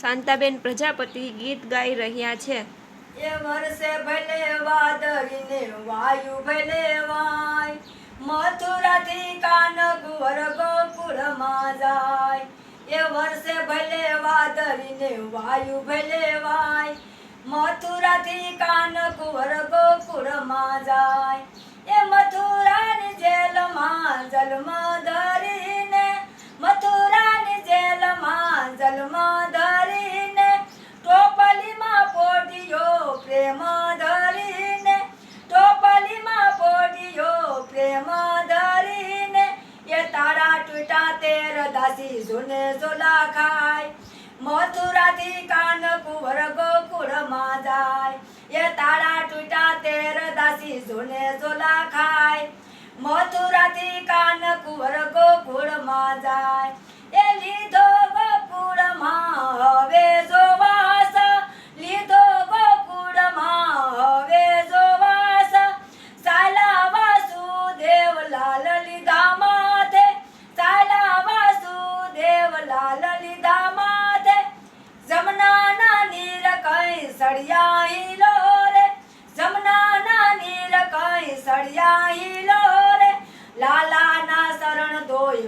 શાંતાબેન પ્રજાપતિ ગીત ગાઈ રહ્યા છે. એ વર્ષે ભલે વાદળીને વાયુ ભલે વાય, મથુરાથી કાનકુવર ગોકુળમાં જાય. એ વર્ષે ભલે વાદળીને વાયુ ભલે વાય, મથુરાથી કાનકુવર ગોકુળમાં જાય. એ મથુરાની જેલમાં જન્મ ટૂટા તેર દાસી જોને જોલા ખાય મથુરાથી કાનકુવર ગોકુળમાં જાય એ તારા ટૂટા તેર દાસી જોને જોલા ખાય મથુરાથી કાનકુવર ગોકુળમાં જાય એ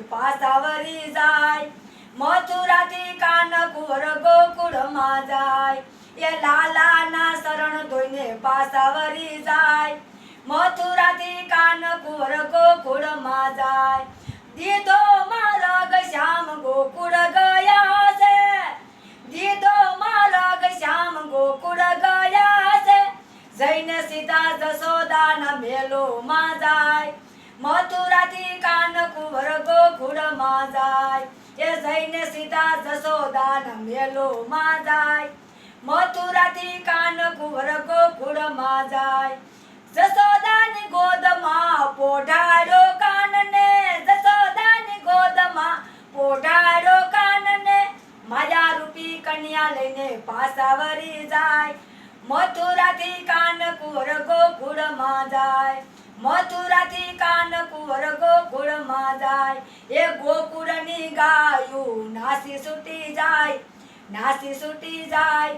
શરણ ધોઈ પાસા વરી જાય. મથુરાથી કાનકુવર ગોકુળમાં જાય. એ લાલાના શરણ ધોઈને પાસા વરી જાય. મથુરાથી કાનકુવર ગોકુળમાં જાય. દીધો મારગ શ્યામ ગોકુળ ગયા છે. દીધો મારગ શ્યામ ગોકુળ ગયા છે. જઈને સીધા જસોદાના મેલો માં જાય. કાનકુવર ગોકુળમાં જાય. એ જઈને સીધા જશોદાના મેલોમાં જાય. મથુરાથી કાનકુવર ગોકુળમાં જાય. જશોદાની ગોદમાં પોઢાડો કાનને, જશોદાની ગોદમાં પોઢાડો કાનને. માયા રૂપી કન્યા લઈને પાસા વરી જાય. મથુરાથી કાનકુવર ગોકુળમાં જાય. મથુરાથી કાનકુવર ગોકુળમાં જાય. એ ગોકુળની ગાયું નાસી છૂટી જાય, નાસી છૂટી જાય.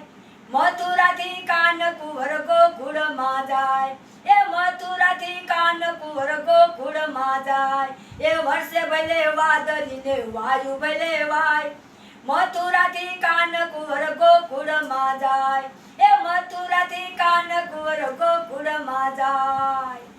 મથુરાથી કાનકુવર ગોકુળમાં જાય. એ મથુરાથી કાનકુવર ગોકુળમાં જાય. એ વર્ષે ભલે વાદળીને વાયુ ભલે વાય મથુરાથી કાનકુવર ગોકુળમાં જાય. એ મથુરાથી કાનકુવર ગોકુળમાં જાય.